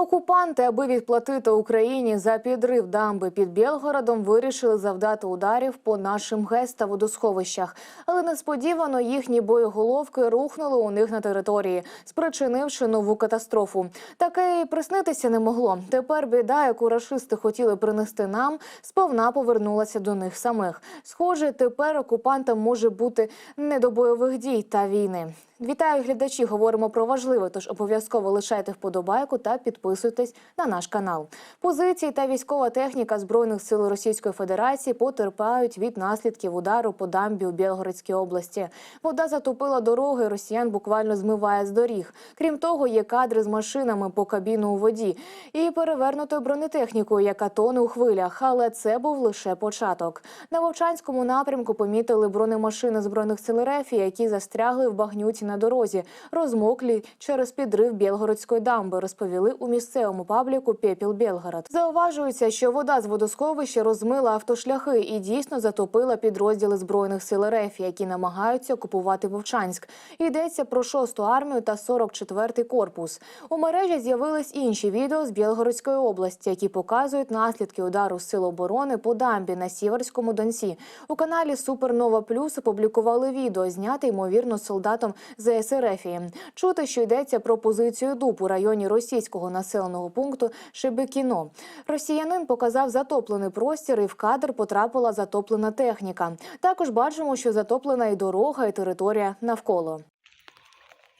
Окупанти, аби відплатити Україні за підрив дамби під Білгородом, вирішили завдати ударів по нашим ГЕС та водосховищах. Але несподівано їхні боєголовки рухнули у них на території, спричинивши нову катастрофу. Таке і приснитися не могло. Тепер біда, яку рашисти хотіли принести нам, сповна повернулася до них самих. Схоже, тепер окупантам може бути не до бойових дій та війни. Вітаю глядачі. Говоримо про важливе, тож обов'язково лишайте вподобайку та підписуйтесь на наш канал. Позиції та військова техніка збройних сил Російської Федерації потерпають від наслідків удару по дамбі у Білгородській області. Вода затопила дороги. Росіян буквально змиває з доріг. Крім того, є кадри з машинами по кабіну у воді і перевернутою бронетехнікою, яка тоне у хвилях. Але це був лише початок. На Вовчанському напрямку помітили бронемашини збройних сил РФ, які застрягли в багнюті на дорозі, розмоклі через підрив Білгородської дамби, розповіли у місцевому пабліку Пепіл Білгород. Зауважується, що вода з водосховища розмила автошляхи і дійсно затопила підрозділи збройних сил РФ, які намагаються окупувати Вовчанськ. Йдеться про 6-ту армію та 44-й корпус. У мережі з'явились інші відео з Білгородської області, які показують наслідки удару сил оборони по дамбі на Сіверському Донці. У каналі Супернова Плюс опублікували відео, зняте ймовірно солдатом ЗСРФ. Чути, що йдеться про позицію ДУП у районі російського населеного пункту Шебекіно. Росіянин показав затоплений простір, і в кадр потрапила затоплена техніка. Також бачимо, що затоплена і дорога, і територія навколо.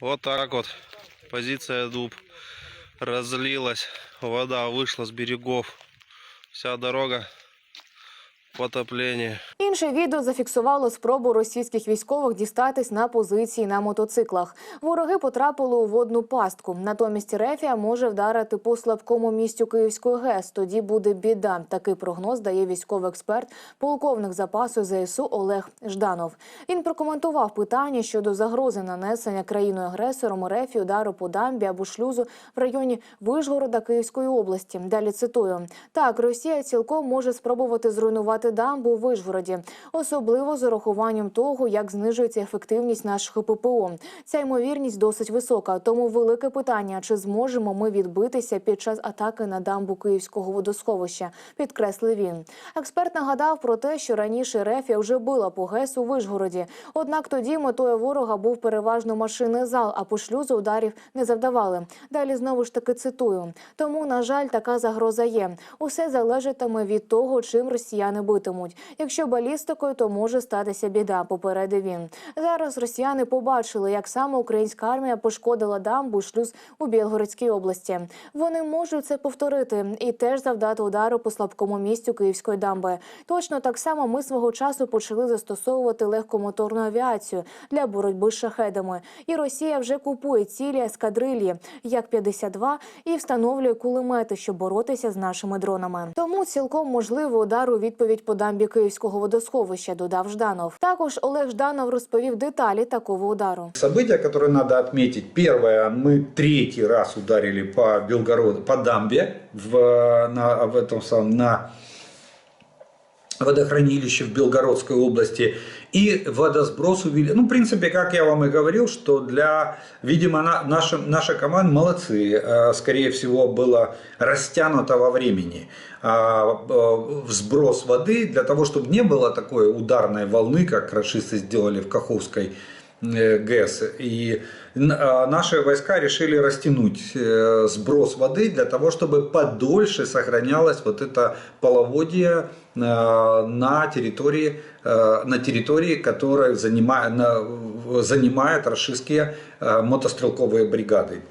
Вот так вот. Позиция дуб разлилась. Вода вышла с берегов. Вся дорога в потоплении. Інше відео зафіксувало спробу російських військових дістатись на позиції на мотоциклах. Вороги потрапили у водну пастку. Натомість Рефія може вдарити по слабкому місцю Київської ГЕС. Тоді буде біда. Такий прогноз дає військовий експерт, полковник запасу ЗСУ Олег Жданов. Він прокоментував питання щодо загрози нанесення країною агресором РФ удару по дамбі або шлюзу в районі Вишгорода Київської області. Далі цитую: так, Росія цілком може спробувати зруйнувати дамбу у Вишгороді, особливо з урахуванням того, як знижується ефективність наших ППО. Ця ймовірність досить висока. Тому велике питання: чи зможемо ми відбитися під час атаки на дамбу Київського водосховища? Підкреслив він. Експерт нагадав про те, що раніше Рефія вже била по ГЕС у Вишгороді. Однак тоді метою ворога був переважно машинний зал, а по шлюзу ударів не завдавали. Далі знову ж таки цитую. Тому, на жаль, така загроза є. Усе залежатиме від того, чим росіяни битимуть. Якщо балістикою, то може статися біда. Попередив він. Зараз росіяни побачили, як саме українська армія пошкодила дамбу шлюз у Білгородській області. Вони можуть це повторити і теж завдати удару по слабкому місцю Київської дамби. Точно так само ми свого часу почали застосовувати легкомоторну авіацію для боротьби з шахедами. І Росія вже купує цілі ескадрилі, як 52 і встановлює кулемети, щоб боротися з нашими дронами. Тому цілком можливо удар у відповідь по дамбі Київського водосховища, додав Жданов. Також Олег Жданов розповів деталі такого удару. События, которые надо отметить. Первое, мы третий раз ударили по Белгороду, по дамбе в, на, в этом самом, на водохранилище в Белгородской области. И водосброс увели. Ну, в принципе, как я вам и говорил, что для, видимо, на, наша, наша команда молодцы. Э, Скорее всего, было растянуто во времени а, э, взброс воды для того, чтобы не было такой ударной волны, как расисты сделали в Каховской э, ГЭС. И а, наши войска решили растянуть э, сброс воды для того, чтобы подольше сохранялось вот это половодье э, на территории, э, на территории, которая занимает, занимает рашистские э, мотострелковые бригады,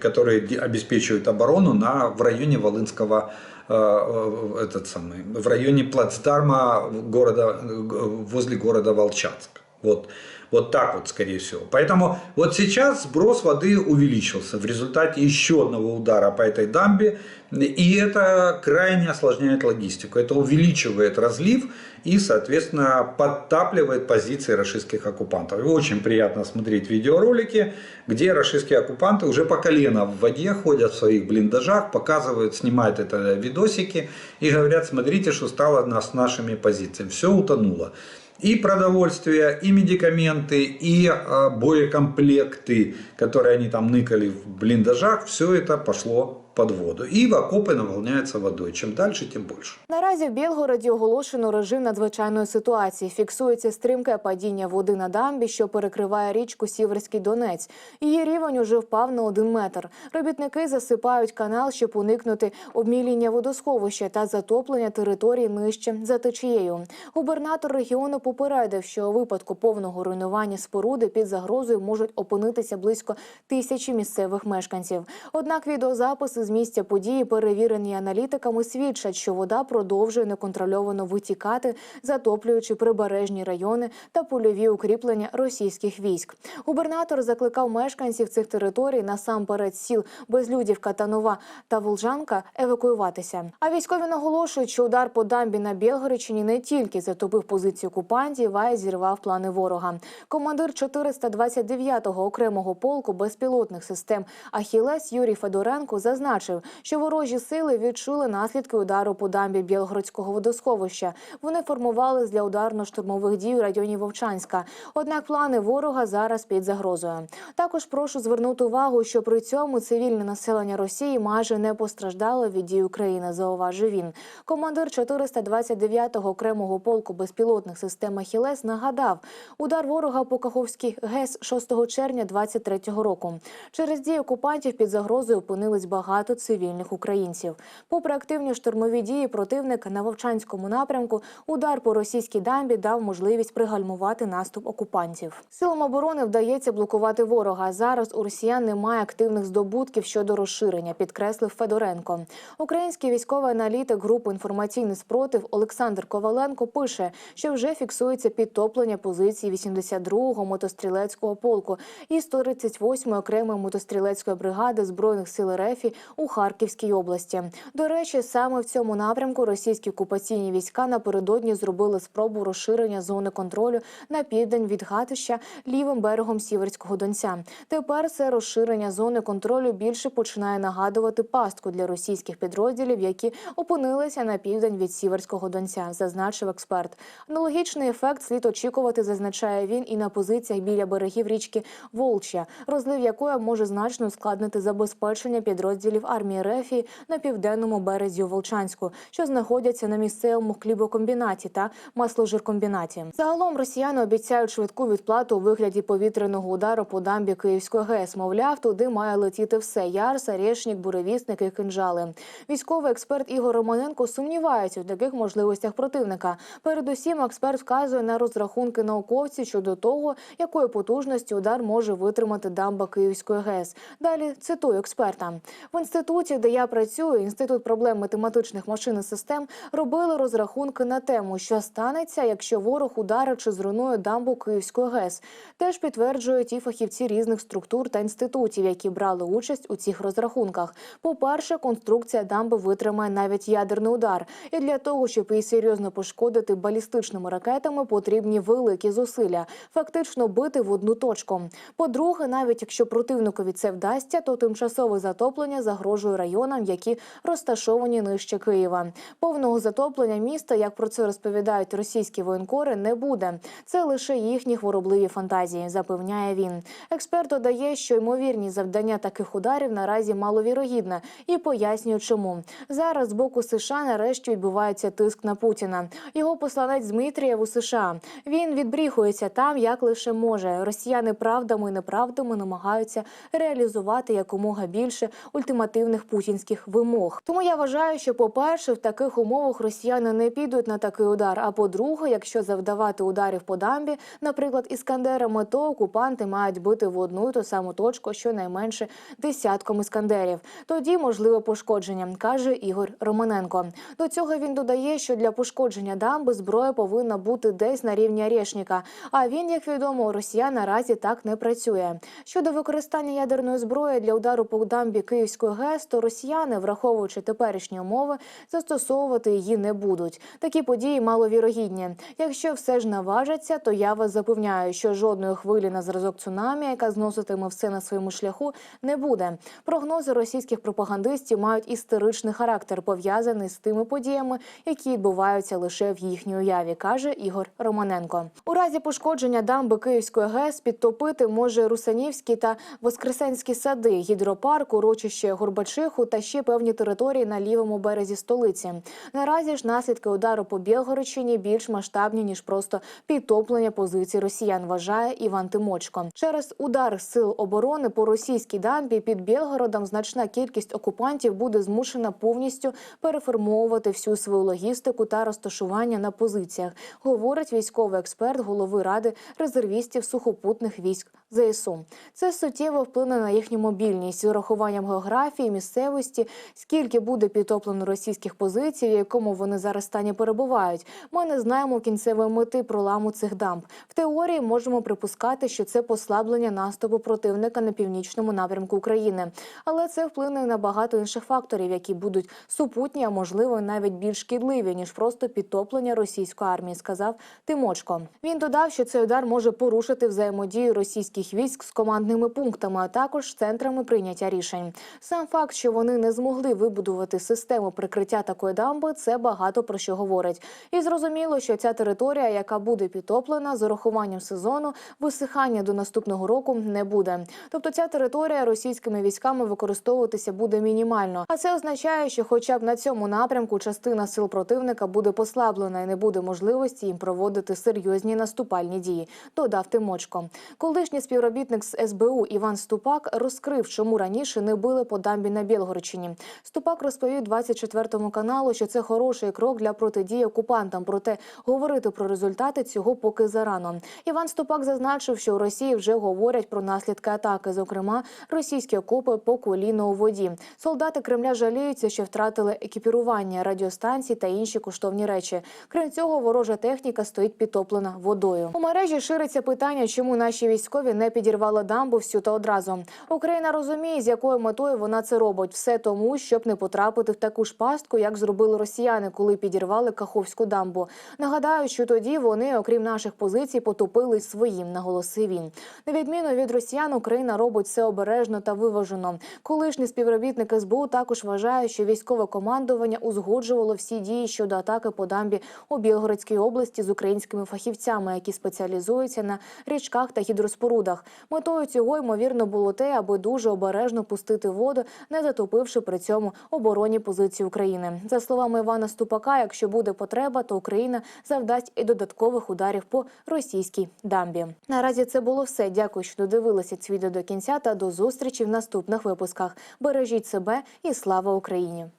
которые обеспечивают оборону на, в районе Волынского э, э, этот самый, в районе плацдарма города, э, возле города Волчанск. Вот. Вот так вот, скорее всего. Поэтому вот сейчас сброс воды увеличился в результате еще одного удара по этой дамбе. И это крайне осложняет логистику. Это увеличивает разлив и, соответственно, подтапливает позиции российских оккупантов. И очень приятно смотреть видеоролики, где российские оккупанты уже по колено в воде ходят в своих блиндажах, показывают, снимают это видосики и говорят, смотрите, что стало с нашими позициями. Все утонуло и продовольствие, и медикаменты, и э, боекомплекты, которые они там ныкали в блиндажах, все это пошло под воду. И в окопы наполняются водой. Чем дальше, тем больше. Наразі в Білгороді оголошено режим надзвичайної ситуації. Фіксується стрімке падіння води на дамбі, що перекриває річку Сіверський Донець. Її рівень уже впав на один метр. Робітники засипають канал, щоб уникнути обміління водосховища та затоплення території нижче за течією. Губернатор регіону попередив, що у випадку повного руйнування споруди під загрозою можуть опинитися близько тисячі місцевих мешканців. Однак відеозаписи з місця події, перевірені аналітиками, свідчать, що вода продовжує неконтрольовано витікати, затоплюючи прибережні райони та польові укріплення російських військ. Губернатор закликав мешканців цих територій насамперед сіл Безлюдівка та Нова та Волжанка евакуюватися. А військові наголошують, що удар по дамбі на Білгородчині не тільки затопив позиції окупантів, а й зірвав плани ворога. Командир 429-го окремого полку безпілотних систем Ахілес Юрій Федоренко зазначив, що ворожі сили відчули наслідки удару по дамбі Білгородського водосховища. Вони формувались для ударно-штурмових дій у районі Вовчанська. Однак плани ворога зараз під загрозою. Також прошу звернути увагу, що при цьому цивільне населення Росії майже не постраждало від дій України. Зауважив він. Командир 429-го окремого полку безпілотних систем Ахілес нагадав, удар ворога по Каховській ГЕС 6 червня 23-го року. Через дії окупантів під загрозою опинились багато цивільних українців. Попри активні штурмові дії противника на Вовчанському напрямку, удар по російській дамбі дав можливість пригальмувати наступ окупантів. Силам оборони вдається блокувати ворога. Зараз у росіян немає активних здобутків щодо розширення, підкреслив Федоренко. Український військовий аналітик групи інформаційний спротив Олександр Коваленко пише, що вже фіксується підтоплення позицій 82-го мотострілецького полку і 138-ї окремої мотострілецької бригади збройних сил РФ у Харківській області. До речі, саме в цьому напрямку російські окупаційні війська напередодні зробили спробу розширення зони контролю на південь від Гатища лівим берегом Сіверського Донця. Тепер це розширення зони контролю більше починає нагадувати пастку для російських підрозділів, які опинилися на південь від Сіверського Донця, зазначив експерт. Аналогічний ефект слід очікувати, зазначає він, і на позиціях біля берегів річки Волча, розлив якої може значно ускладнити забезпечення підрозділів армії Рефії на південному березі Волчанську, що знаходяться на місцевому хлібокомбінаті та масложиркомбінаті. Загалом росіяни обіцяють швидку відплату у вигляді повітряного удару по дамбі Київської ГЕС. Мовляв, туди має летіти все: Ярса, Решнік, Буревісник і кинжали. Військовий експерт Ігор Романенко сумнівається у таких можливостях противника. Передусім, експерт вказує на розрахунки науковців щодо того, якої потужності удар може витримати дамба Київської ГЕС. Далі цитую експерта в інституті, де я працюю, інститут проблем математичних машин і систем, робили розрахунки на тему, що станеться, якщо ворог ударить чи зруйнує дамбу Київської ГЕС. Теж підтверджують і фахівці різних структур та інститутів, які брали участь у цих розрахунках. По-перше, конструкція дамби витримає навіть ядерний удар, і для того, щоб її серйозно пошкодити балістичними ракетами, потрібні великі зусилля, фактично бити в одну точку. По-друге, навіть якщо противникові це вдасться, то тимчасове затоплення загрожує районам, які розташовані нижче Києва. Повного затоплення міста, як про це розповідають російські воєнкори, не буде. Це лише їхні хворобливі фантазії, запевняє він. Експерт додає, що ймовірність завдання таких ударів наразі маловірогідна і пояснює, чому зараз з боку США нарешті відбувається тиск на Путіна. Його посланець Дмитрієв у США. Він відбріхується там, як лише може. Росіяни правдами і неправдами намагаються реалізувати якомога більше ультимативних путінських вимог. Тому я вважаю, що, по-перше, в таких умовах росіяни не підуть на такий удар. А по-друге, якщо завдавати ударів по дамбі, наприклад, іскандерами, то окупанти мають бити в одну ту саму точку, щонайменше десятком іскандерів. Тоді можливе пошкодження, каже Ігор Романенко. До цього він додає, що для пошкодження дамби зброя повинна бути десь на рівні Орешника. А він, як відомо, у росіян наразі так не працює. Щодо використання ядерної зброї для удару по дамбі Київської то росіяни, враховуючи теперішні умови, застосовувати її не будуть. Такі події маловірогідні. Якщо все ж наважаться, то я вас запевняю, що жодної хвилі на зразок цунамі, яка зноситиме все на своєму шляху, не буде. Прогнози російських пропагандистів мають історичний характер, пов'язаний з тими подіями, які відбуваються лише в їхній уяві, каже Ігор Романенко. У разі пошкодження дамби Київської ГЕС підтопити може Русанівський та Воскресенські сади, гідропарк, урочище Горб. Горбачиху та ще певні території на лівому березі столиці. Наразі ж наслідки удару по Білгородщині більш масштабні ніж просто підтоплення позицій росіян. Вважає Іван Тимочко. Через удар сил оборони по російській дамбі під Білгородом значна кількість окупантів буде змушена повністю переформовувати всю свою логістику та розташування на позиціях, говорить військовий експерт голови ради резервістів сухопутних військ ЗСУ. Це суттєво вплине на їхню мобільність з урахуванням географії, місцевості, скільки буде підтоплено російських позицій, в якому вони зараз стані перебувають. Ми не знаємо кінцевої мети проламу цих дамб. В теорії можемо припускати, що це послаблення наступу противника на північному напрямку України, але це вплине на багато інших факторів, які будуть супутні, а можливо навіть більш шкідливі ніж просто підтоплення російської армії, сказав Тимочко. Він додав, що цей удар може порушити взаємодію російських військ з командними пунктами, а також центрами прийняття рішень. Сам факт, що вони не змогли вибудувати систему прикриття такої дамби, це багато про що говорить. І зрозуміло, що ця територія, яка буде підтоплена з урахуванням сезону, висихання до наступного року не буде. Тобто ця територія російськими військами використовуватися буде мінімально. А це означає, що, хоча б на цьому напрямку, частина сил противника буде послаблена і не буде можливості їм проводити серйозні наступальні дії. Додав Тимочко. Колишній співробітник з СБУ Іван Ступак розкрив, чому раніше не били по дамбі на Білгородщині. Ступак розповів 24 каналу, що це хороший крок для протидії окупантам. Проте говорити про результати цього поки зарано. Іван Ступак зазначив, що у Росії вже говорять про наслідки атаки, зокрема російські окопи по коліно у воді. Солдати Кремля жаліються, що втратили екіпірування, радіостанції та інші коштовні речі. Крім цього, ворожа техніка стоїть підтоплена водою. У мережі шириться питання, чому наші військові не підірвали дамбу всю та одразу. Україна розуміє, з якою метою вона це робить. Все тому, щоб не потрапити в таку ж пастку, як зробили росіяни, коли підірвали Каховську дамбу. Нагадаю, що тоді вони, окрім наших позицій, потопили своїм, наголосив він. На відміну від росіян, Україна робить все обережно та виважено. Колишній співробітник СБУ також вважає, що військове командування узгоджувало всі дії щодо атаки по дамбі у Білгородській області з українськими фахівцями, які спеціалізуються на річках та гідроспорудах. Метою цього ймовірно було те, аби дуже обережно пустити воду, не затопивши при цьому оборонні позиції України. За словами Івана Ступака, якщо буде потреба, то Україна завдасть і додаткових ударів по російській дамбі. Наразі це було все. Дякую, що додивилися це відео до кінця та до зустрічі в наступних випусках. Бережіть себе і слава Україні!